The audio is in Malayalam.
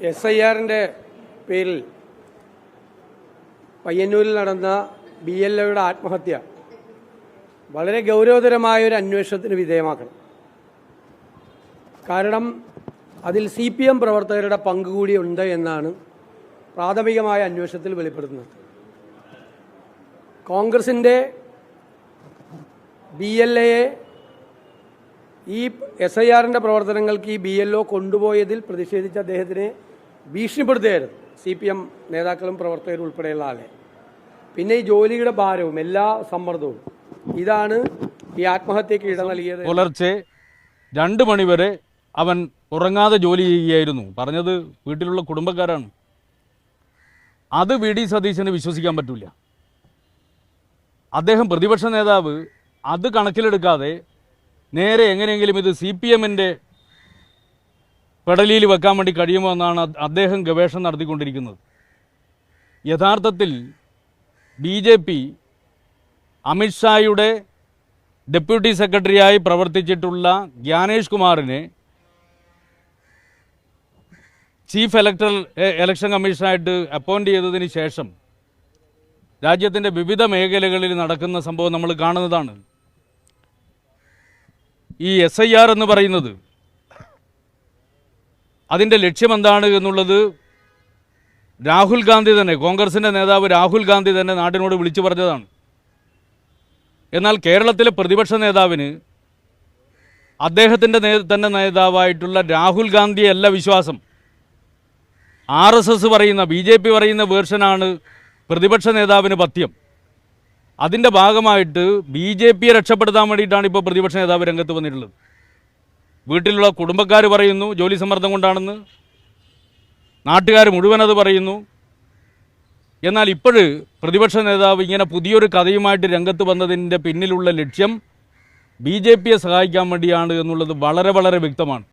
എസ് ഐ ആറിന്റെ പേരിൽ പയ്യന്നൂരിൽ നടന്ന ബി എൽ ഒയുടെ ആത്മഹത്യ വളരെ ഗൗരവതരമായ ഒരു അന്വേഷണത്തിന് വിധേയമാക്കണം. കാരണം അതിൽ സി പി എം പ്രവർത്തകരുടെ പങ്ക് കൂടി ഉണ്ട് എന്നാണ് പ്രാഥമികമായ അന്വേഷണത്തിൽ വെളിപ്പെടുത്തുന്നത്. കോൺഗ്രസിന്റെ ബി എൽ എയെ ഈ എസ് ഐ ആറിന്റെ പ്രവർത്തനങ്ങൾക്ക് ഈ ബി എൽ ഒ കൊണ്ടുപോയതിൽ പ്രതിഷേധിച്ച അദ്ദേഹത്തിനെ ഭീഷണിപ്പെടുത്തുകയായിരുന്നു സി പി എം നേതാക്കളും പ്രവർത്തകരും ഉൾപ്പെടെയുള്ള ആളെ. പിന്നെ ഈ ജോലിയുടെ ഭാരവും എല്ലാ സമ്മർദ്ദവും. ഇതാണ് ഈ ആത്മഹത്യക്ക് ഇട നൽകിയത്. പുലർച്ചെ രണ്ട് മണിവരെ അവൻ ഉറങ്ങാതെ ജോലി ചെയ്യുകയായിരുന്നു. പറഞ്ഞത് വീട്ടിലുള്ള കുടുംബക്കാരാണ്. അത് വി ഡി സതീശന് വിശ്വസിക്കാൻ പറ്റില്ല അദ്ദേഹം പ്രതിപക്ഷ നേതാവ് അത് കണക്കിലെടുക്കാതെ നേരെ എങ്ങനെയെങ്കിലും ഇത് സി പി എമ്മിന്റെ പെടലിയിൽ വെക്കാൻ വേണ്ടി കഴിയുമോ എന്നാണ് അദ്ദേഹം ഗവേഷണം നടത്തിക്കൊണ്ടിരിക്കുന്നത്. യഥാർത്ഥത്തിൽ ബി ജെ പി അമിത്ഷായുടെ ഡെപ്യൂട്ടി സെക്രട്ടറിയായി പ്രവർത്തിച്ചിട്ടുള്ള ജ്ഞാനേഷ് കുമാറിനെ ചീഫ് ഇലക്ടറൽ ഇലക്ഷൻ കമ്മീഷനായിട്ട് അപ്പോയിന്റ് ചെയ്തതിന് ശേഷം രാജ്യത്തിന്റെ വിവിധ മേഖലകളിൽ നടക്കുന്ന സംഭവം നമ്മൾ കാണുന്നതാണ്. ഈ എസ് ഐ ആർ എന്ന് പറയുന്നത് അതിന്റെ ലക്ഷ്യം എന്താണ് എന്നുള്ളത് രാഹുൽ ഗാന്ധി തന്നെ കോൺഗ്രസിന്റെ നേതാവ് രാഹുൽ ഗാന്ധി തന്നെ നാടിനോട് വിളിച്ചു പറഞ്ഞതാണ്. എന്നാൽ കേരളത്തിലെ പ്രതിപക്ഷ നേതാവിന് അദ്ദേഹത്തിന്റെ തന്നെ നേതാവായിട്ടുള്ള രാഹുൽ ഗാന്ധിയല്ല വിശ്വാസം. ആർ എസ് എസ് പറയുന്ന ബി ജെ പി പറയുന്ന വേർഷനാണ് പ്രതിപക്ഷ നേതാവിന് പഥ്യം. അതിന്റെ ഭാഗമായിട്ട് ബി ജെ പിയെ രക്ഷപ്പെടുത്താൻ വേണ്ടിയിട്ടാണ് ഇപ്പോൾ പ്രതിപക്ഷ നേതാവ് രംഗത്ത് വന്നിട്ടുള്ളത്. വീട്ടിലുള്ള കുടുംബക്കാർ പറയുന്നു ജോലി സമ്മർദ്ദം കൊണ്ടാണെന്ന്. നാട്ടുകാർ മുഴുവൻ അത് പറയുന്നു. എന്നാൽ ഇപ്പോൾ പ്രതിപക്ഷ നേതാവ് ഇങ്ങനെ പുതിയൊരു കഥയുമായിട്ട് രംഗത്ത് വന്നതിന്റെ പിന്നിലുള്ള ലക്ഷ്യം ബി ജെ പിയെ സഹായിക്കാൻ വേണ്ടിയാണ് എന്നുള്ളത് വളരെ വളരെ വ്യക്തമാണ്.